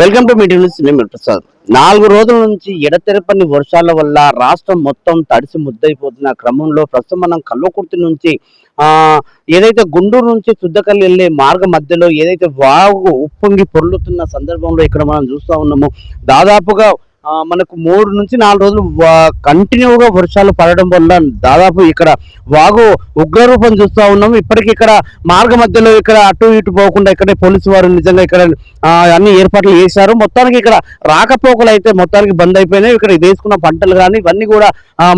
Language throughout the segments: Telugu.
వెల్కమ్ టు మీటింగ్ న్యూస్ నేను ప్రసాద్. నాలుగు రోజుల నుంచి ఎడతెరపని వర్షాల వల్ల రాష్ట్రం మొత్తం తడిసి ముద్దయిపోతున్న క్రమంలో ప్రస్తుతం మనం కల్వకుర్తి నుంచి ఏదైతే గుంటూరు నుంచి శుద్ధకల్లి వెళ్ళే మార్గ మధ్యలో ఏదైతే వాగు ఉప్పొంగి పొర్లుతున్న సందర్భంలో ఇక్కడ మనం చూస్తూ ఉన్నాము. దాదాపుగా మనకు మూడు నుంచి నాలుగు రోజులు కంటిన్యూగా వర్షాలు పడడం వల్ల దాదాపు ఇక్కడ వాగు ఉగ్రరూపం చూస్తూ ఉన్నాము. ఇప్పటికి ఇక్కడ మార్గ మధ్యలో ఇక్కడ అటు ఇటు పోకుండా ఇక్కడే పోలీసు వారు నిజంగా ఇక్కడ అన్ని ఏర్పాట్లు చేశారు. మొత్తానికి ఇక్కడ రాకపోకలు అయితే మొత్తానికి బంద్ అయిపోయినాయి. ఇక్కడ వేసుకున్న పంటలు కానీ ఇవన్నీ కూడా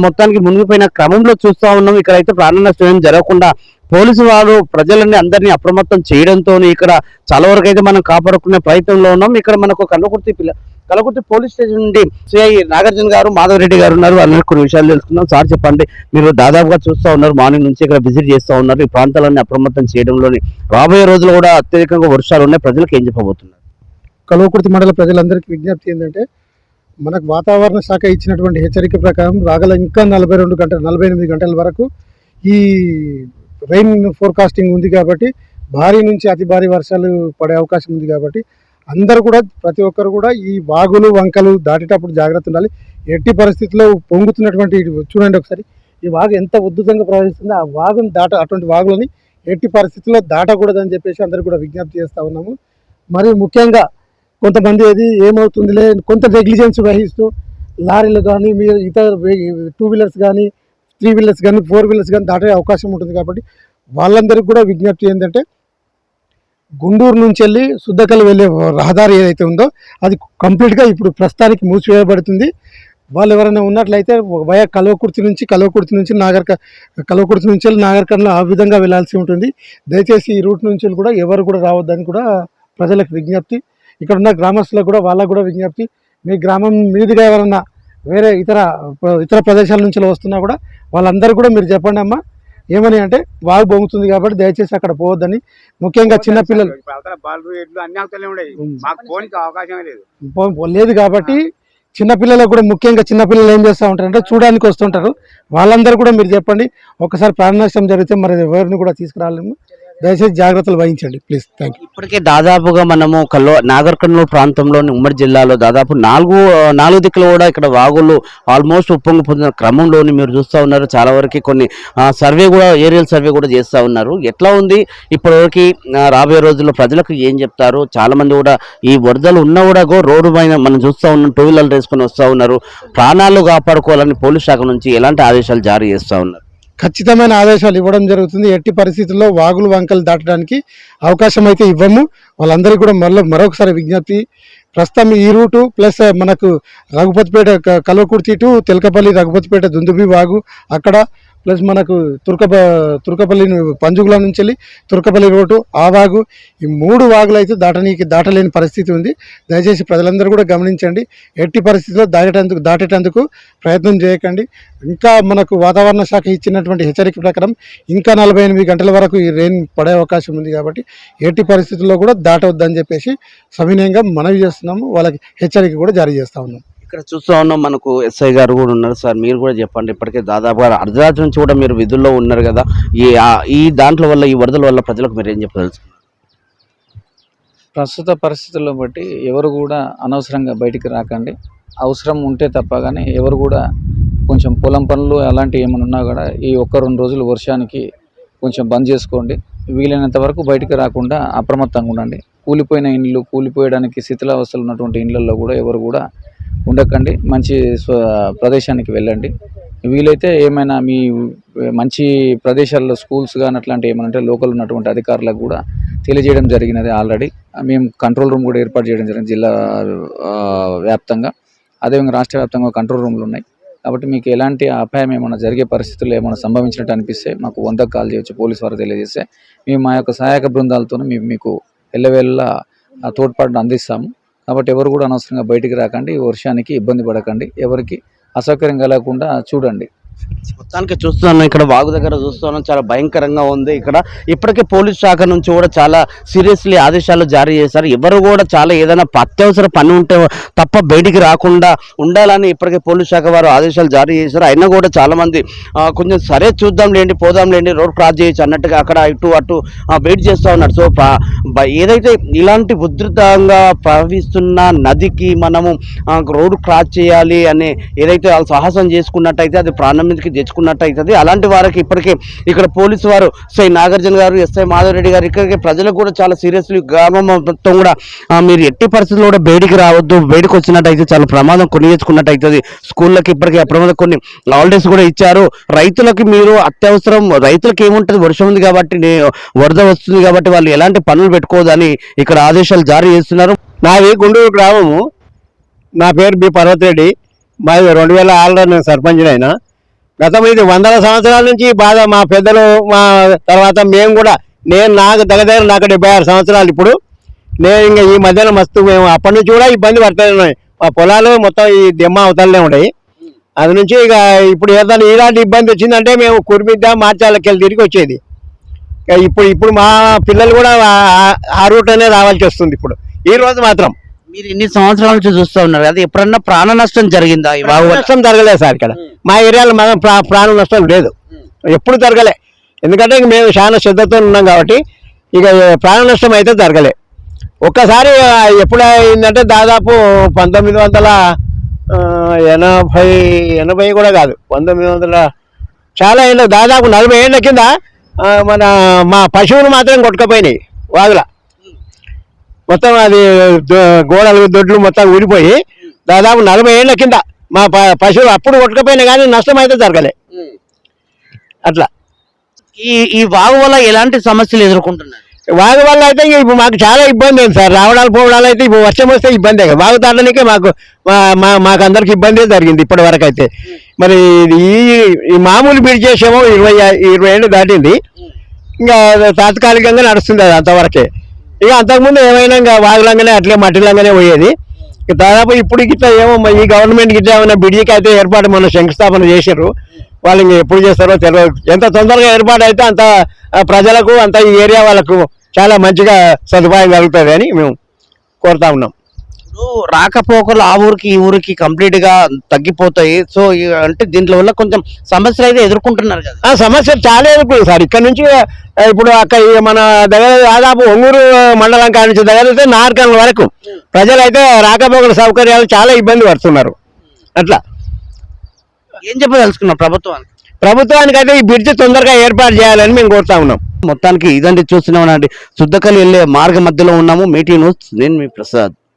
మొత్తానికి మునిగిపోయిన క్రమంలో చూస్తూ ఉన్నాం ఇక్కడ అయితే ప్రాణ నష్టం జరగకుండా పోలీసు వారు ప్రజలని అందరినీ అప్రమత్తం చేయడంతో ఇక్కడ చాలా వరకు అయితే మనం కాపాడుకునే ప్రయత్నంలో ఉన్నాం. ఇక్కడ మనకు కల్లకుర్తి పిల్ల కలకుర్తి పోలీస్ స్టేషన్ నుండి సిఐ నాగార్జున గారు మాధవరెడ్డి గారు ఉన్నారు. అందరికీ కొన్ని విషయాలు తెలుసుకుందాం. సార్ చెప్పండి మీరు దాదాపుగా చూస్తూ ఉన్నారు మార్నింగ్ నుంచి ఇక్కడ విజిట్ చేస్తూ ఉన్నారు. ఈ ప్రాంతాలన్నీ అప్రమత్తం చేయడంలోని రాబోయే రోజులు కూడా అత్యధికంగా వర్షాలు ఉన్నాయి. ప్రజలకు ఏం చెప్పబోతున్నారు? కల్వకుర్తి మండల ప్రజలందరికీ విజ్ఞప్తి ఏంటంటే మనకు వాతావరణ శాఖ ఇచ్చినటువంటి హెచ్చరిక ప్రకారం రాగల ఇంకా నలభై రెండు గంటల నలభై ఎనిమిది గంటల వరకు ఈ రెయిన్ ఫోర్కాస్టింగ్ ఉంది కాబట్టి భారీ నుంచి అతి భారీ వర్షాలు పడే అవకాశం ఉంది కాబట్టి అందరూ కూడా ప్రతి ఒక్కరు కూడా ఈ వాగులు వంకలు దాటేటప్పుడు జాగ్రత్త ఉండాలి. ఎట్టి పరిస్థితుల్లో పొంగుతున్నటువంటి చూడండి ఒకసారి. ఈ వాగు ఎంత ఉద్ధృతంగా ప్రవహిస్తుందో ఆ వాగుని దాట అటువంటి వాగులని ఎట్టి పరిస్థితుల్లో దాటకూడదని చెప్పేసి అందరూ కూడా విజ్ఞప్తి చేస్తూ ఉన్నాము. మరి ముఖ్యంగా కొంతమంది అది ఏమవుతుందిలే కొంత నెగ్లిజెన్స్ వహిస్తూ లారీలు కానీ మీరు ఇతర టూ వీలర్స్ కానీ త్రీ వీలర్స్ కానీ ఫోర్ వీలర్స్ కానీ దాటే అవకాశం ఉంటుంది కాబట్టి వాళ్ళందరికీ కూడా విజ్ఞప్తి ఏంటంటే గుంటూరు నుంచి వెళ్ళి సుద్దకల్ వెళ్ళే రహదారి ఏదైతే ఉందో అది కంప్లీట్గా ఇప్పుడు ప్రస్తుతానికి మూసివేయబడుతుంది. వాళ్ళు ఎవరైనా ఉన్నట్లయితే వయా కలవకుర్తి నుంచి కలవకుర్తి నుంచి నాగర్ కలవకుర్తి నుంచి వెళ్ళి నాగర్కర్లో ఆ విధంగా వెళ్ళాల్సి ఉంటుంది. దయచేసి ఈ రూట్ నుంచి వెళ్ళి కూడా ఎవరు కూడా రావద్దని కూడా ప్రజలకు విజ్ఞప్తి. ఇక్కడ ఉన్న గ్రామస్తులకు కూడా వాళ్ళకు కూడా విజ్ఞప్తి. మీ గ్రామం మీదుగా ఎవరన్నా వేరే ఇతర ఇతర ప్రదేశాల నుంచి వస్తున్నా కూడా వాళ్ళందరూ కూడా మీరు చెప్పండి అమ్మా. ఏమని అంటే వాగు బొంగుతుంది కాబట్టి దయచేసి అక్కడ పోవద్దని. ముఖ్యంగా చిన్నపిల్లలు లేదు. కాబట్టి చిన్నపిల్లలకు కూడా ముఖ్యంగా చిన్నపిల్లలు ఏం చేస్తూ ఉంటారంటే చూడడానికి వస్తుంటారు. వాళ్ళందరూ కూడా మీరు చెప్పండి. ఒకసారి ప్రాణ నష్టం జరిగితే మరి ఎవరిని కూడా తీసుకురాలేము. దయచేసి జాగ్రత్తలు వహించండి. ప్లీజ్ థ్యాంక్ యూ ఇప్పటికే దాదాపుగా మనము కల్లో నాగర్ కర్నూలు ప్రాంతంలోని ఉమ్మడి జిల్లాలో దాదాపు నాలుగు నాలుగు దిక్కులు కూడా ఇక్కడ వాగులు ఆల్మోస్ట్ ఉప్పొంగిపోతున్న క్రమంలోని మీరు చూస్తూ ఉన్నారు. చాలా వరకు కొన్ని సర్వే కూడా ఏరియల్ సర్వే కూడా చేస్తూ ఉన్నారు. ఎట్లా ఉంది? ఇప్పటివరకు రాబోయే రోజుల్లో ప్రజలకు ఏం చెప్తారు? చాలా మంది కూడా ఈ వరదలు ఉన్నా కూడా గో రోడ్డు పైన మనం చూస్తూ ఉన్నాం టూ వీలర్లు వేసుకొని వస్తూ ఉన్నారు. ప్రాణాలు కాపాడుకోవాలని పోలీస్ శాఖ నుంచి ఎలాంటి ఆదేశాలు జారీ చేస్తూ ఉన్నారు? ఖచ్చితమైన ఆదేశాలు ఇవ్వడం జరుగుతుంది. ఎట్టి పరిస్థితుల్లో వాగులు వంకలు దాటడానికి అవకాశం అయితే ఇవ్వము. వాళ్ళందరికీ కూడా మళ్ళీ మరొకసారి విజ్ఞప్తి. ప్రస్తుతం ఈ రూటు ప్లస్ మనకు రఘుపతిపేట కల్వకుర్తి టు తెలకపల్లి రఘుపతిపేట దుందుబి వాగు అక్కడ ప్లస్ మనకు తుర్కప తుర్కపల్లి పంజుగుల నుంచి వెళ్ళి తుర్కపల్లి రోడ్డు ఆ వాగు ఈ మూడు వాగులు అయితే దాటనీకి దాటలేని పరిస్థితి ఉంది. దయచేసి ప్రజలందరూ కూడా గమనించండి. ఎట్టి పరిస్థితిలో దాటేటందుకు దాటేటందుకు ప్రయత్నం చేయకండి. ఇంకా మనకు వాతావరణ శాఖ ఇచ్చినటువంటి హెచ్చరిక ప్రకారం ఇంకా నలభై ఎనిమిది గంటల వరకు ఈ రెయిన్ పడే అవకాశం ఉంది కాబట్టి ఎట్టి పరిస్థితుల్లో కూడా దాటవద్దని చెప్పేసి సవినయంగా మనవి చేస్తున్నాము. వాళ్ళకి హెచ్చరిక కూడా జారీ చేస్తా ఉన్నాం. ఇక్కడ చూస్తూ ఉన్నాం మనకు ఎస్ఐ గారు కూడా ఉన్నారు సార్ మీరు కూడా చెప్పండి. ఇప్పటికే దాదాపుగా అర్ధరాత్రి నుంచి కూడా మీరు విధుల్లో ఉన్నారు కదా. ఈ ఈ దాంట్లో వల్ల ఈ వరదల వల్ల ప్రజలకు మీరు ఏం చెప్పదలుచు ప్రస్తుత పరిస్థితుల్లో బట్టి ఎవరు కూడా అనవసరంగా బయటికి రాకండి. అవసరం ఉంటే తప్ప కానీ ఎవరు కూడా కొంచెం పొలం పనులు అలాంటివి ఏమైనా ఉన్నా కూడా ఈ ఒక్క రెండు రోజులు వర్షానికి కొంచెం బంద్ చేసుకోండి. వీలైనంత వరకు బయటికి రాకుండా అప్రమత్తంగా ఉండండి. కూలిపోయిన ఇండ్లు కూలిపోయడానికి శిథిలావస్థలు ఉన్నటువంటి ఇండ్లలో కూడా ఎవరు కూడా ఉండకండి మంచి స్వ ప్రదేశానికి వెళ్ళండి. వీలైతే ఏమైనా మీ మంచి ప్రదేశాల్లో స్కూల్స్ కానీ అట్లాంటివి ఏమైనా ఉంటే లోకల్ ఉన్నటువంటి అధికారులకు కూడా తెలియజేయడం జరిగినది ఆల్రెడీ. మేము కంట్రోల్ రూమ్ కూడా ఏర్పాటు చేయడం జరిగింది జిల్లా వ్యాప్తంగా. అదేవిధంగా రాష్ట్ర వ్యాప్తంగా కంట్రోల్ రూమ్లు ఉన్నాయి. కాబట్టి మీకు ఎలాంటి అపాయం ఏమైనా జరిగే పరిస్థితుల్లో ఏమైనా సంభవించినట్టు అనిపిస్తే మాకు వందకు కాల్ చేయొచ్చు పోలీస్ వారు తెలియజేస్తే. మేము మా యొక్క సహాయక బృందాలతో మేము మీకు ఎల్లవేళ్ళ తోడ్పాటును అందిస్తాము. కాబట్టి ఎవరు కూడా అనవసరంగా బయటికి రాకండి వర్షానికి ఇబ్బంది పడకండి. ఎవరికి అసౌకర్యం కలగకుండా చూడండి. మొత్తానికి చూస్తున్నాను ఇక్కడ వాగు దగ్గర చూస్తున్నాం చాలా భయంకరంగా ఉంది ఇక్కడ. ఇప్పటికే పోలీస్ శాఖ నుంచి కూడా చాలా సీరియస్లీ ఆదేశాలు జారీ చేశారు. ఎవరు కూడా చాలా ఏదైనా అత్యవసర పని ఉంటే తప్ప బయటికి రాకుండా ఉండాలని ఇప్పటికే పోలీస్ శాఖ వారు ఆదేశాలు జారీ చేశారు. అయినా కూడా చాలామంది కొంచెం సరే చూద్దాం లేండి పోదాం లేండి రోడ్ క్రాస్ చేయొచ్చు అన్నట్టుగా అక్కడ ఇటు అటు వెయిట్ చేస్తూ ఉన్నారు. సో ఏదైతే ఇలాంటి ఉధృతంగా ప్రవహిస్తున్న నదికి మనము రోడ్డు క్రాస్ చేయాలి అని ఏదైతే వాళ్ళు సాహసం చేసుకున్నట్టయితే అది ప్రాణం మీదకి తెచ్చుకున్నట్టు అవుతుంది. అలాంటి వారికి ఇప్పటికే ఇక్కడ పోలీసు వారు ఎస్ఐ నాగార్జున గారు ఎస్ఐ మాధవరెడ్డి గారు ఇక్కడికి ప్రజలకు కూడా చాలా సీరియస్లీ గ్రామం మొత్తం కూడా మీరు ఎట్టి పరిస్థితుల్లో కూడా బయటికి రావద్దు బయటకు వచ్చినట్టయితే చాలా ప్రమాదం కొని తెచ్చుకున్నట్టు అవుతుంది. స్కూళ్ళకి ఇప్పటికే అప్రమాదం కొన్ని హాలిడేస్ కూడా ఇచ్చారు. రైతులకి మీరు అత్యవసరం రైతులకు ఏముంటుంది? వర్షం ఉంది కాబట్టి వరద వస్తుంది కాబట్టి వాళ్ళు ఎలాంటి పనులు పెట్టుకోదని ఇక్కడ ఆదేశాలు జారీ చేస్తున్నారు. నాది గుండూరు గ్రామము. నా పేరు బి పర్వతరెడ్డి మాది రెండు వేల ఆరులో నేను సర్పంచ్ అయినా గతం ఇది వందల సంవత్సరాల నుంచి బాగా మా పెద్దలు మా తర్వాత మేము కూడా నేను నాకు దగ్గర దగ్గర నాకు డెబ్బై ఆరు సంవత్సరాలు ఇప్పుడు. నేను ఇంకా ఈ మధ్యన మస్తు మేము అప్పటి నుంచి కూడా ఇబ్బంది పడుతున్నాయి ఉన్నాయి మా పొలాలు మొత్తం ఈ దిమ్మ అవతలనే ఉన్నాయి. అది నుంచి ఇక ఇప్పుడు ఏదైనా ఇలాంటి ఇబ్బంది వచ్చిందంటే మేము కురిమిద్ద మార్చాలకి వెళ్ళి తిరిగి వచ్చేది. ఇక ఇప్పుడు ఇప్పుడు మా పిల్లలు కూడా ఆ- రూట్లోనే రావాల్సి వస్తుంది ఇప్పుడు. ఈ రోజు మాత్రం. మీరు ఇన్ని సంవత్సరాల నుంచి చూస్తూ ఉన్నారు? అది ఎప్పుడన్నా ప్రాణ నష్టం జరిగిందా ఈ వల్ల? నష్టం జరగలేదు సార్ ఇక్కడ. మా ఏరియాలో మనం ప్రా- ప్రాణ నష్టం లేదు. ఎప్పుడు జరగలే. ఎందుకంటే ఇంక మేము చాలా శ్రద్ధతో ఉన్నాం కాబట్టి ఇక ప్రాణ నష్టం అయితే జరగలే. ఒక్కసారి ఎప్పుడు అయిందంటే దాదాపు పంతొమ్మిది వందల ఎనభై ఎనభై కూడా కాదు. పంతొమ్మిది వందల చాలా ఏళ్ళ దాదాపు నలభై ఏళ్ళ కింద మన మా పశువులు మాత్రం కొట్టుకపోయినాయి వాగుల. మొత్తం అది గోడలు దొడ్లు మొత్తం ఊడిపోయి దాదాపు నలభై ఏళ్ళ కింద మా పశువులు అప్పుడు కొట్టుకపోయినా కానీ నష్టం అయితే జరగలే. అట్లా. ఈ ఈ వాగు వల్ల ఎలాంటి సమస్యలు ఎదుర్కొంటున్నారు? వాగు వల్ల అయితే ఇప్పుడు మాకు చాలా ఇబ్బంది అయింది సార్. రావడాలు పోవడాలు అయితే ఇప్పుడు వర్షం వస్తే ఇబ్బంది వాగు దాటడానికే మాకు మా- మా మాకు అందరికి ఇబ్బంది జరిగింది ఇప్పటి వరకు అయితే. మరి ఈ ఈ మామూలు బిడ్ చేసేమో ఇరవై ఇరవై ఏళ్ళు దాటింది. ఇంకా తాత్కాలికంగా నడుస్తుంది అది అంతవరకే. ఇక అంతకుముందు ఏమైనా ఇంకా వాగులంగానే అట్లే మట్టిలంగానే పోయేది. ఇక దాదాపు ఇప్పుడు గిట్లా ఏమో ఈ గవర్నమెంట్ గిట్లా ఏమైనా బిడికి అయితే ఏర్పాటు మన శంకుస్థాపన చేశారు వాళ్ళు ఇంకా ఎప్పుడు చేస్తారో తెలియదు ఎంత తొందరగా ఏర్పాటు అయితే అంత ప్రజలకు అంత ఈ ఏరియా వాళ్ళకు చాలా మంచిగా సదుపాయం కలుగుతుంది అని మేము కోరుతా ఉన్నాం. రాకపోకలు ఆ ఊరికి ఈ ఊరికి కంప్లీట్గా తగ్గిపోతాయి. సో అంటే దీంట్లో వల్ల కొంచెం సమస్యలు అయితే ఎదుర్కొంటున్నారు కదా. ఆ సమస్య చాలా ఎదుర్కొంది సార్. ఇక్కడ నుంచి ఇప్పుడు అక్కడ మన దగ్గర దాదాపు ఒంగూరు మండలం కాడి నుంచి దగ్గర అయితే నార్కల్ వరకు ప్రజలైతే రాకపోకల సౌకర్యాలు చాలా ఇబ్బంది పడుతున్నారు. అట్లా. ఏం చెప్పదలుచుకున్నాం ప్రభుత్వానికి? ప్రభుత్వానికి అయితే ఈ బ్రిడ్జ్ తొందరగా ఏర్పాటు చేయాలని మేము కోరుతా ఉన్నాం. మొత్తానికి ఇదండి చూస్తున్నాం అండి శుద్ధకలి వెళ్ళే మార్గ మధ్యలో ఉన్నాము. మీటింగ్ నేను మీ ప్రసాద్.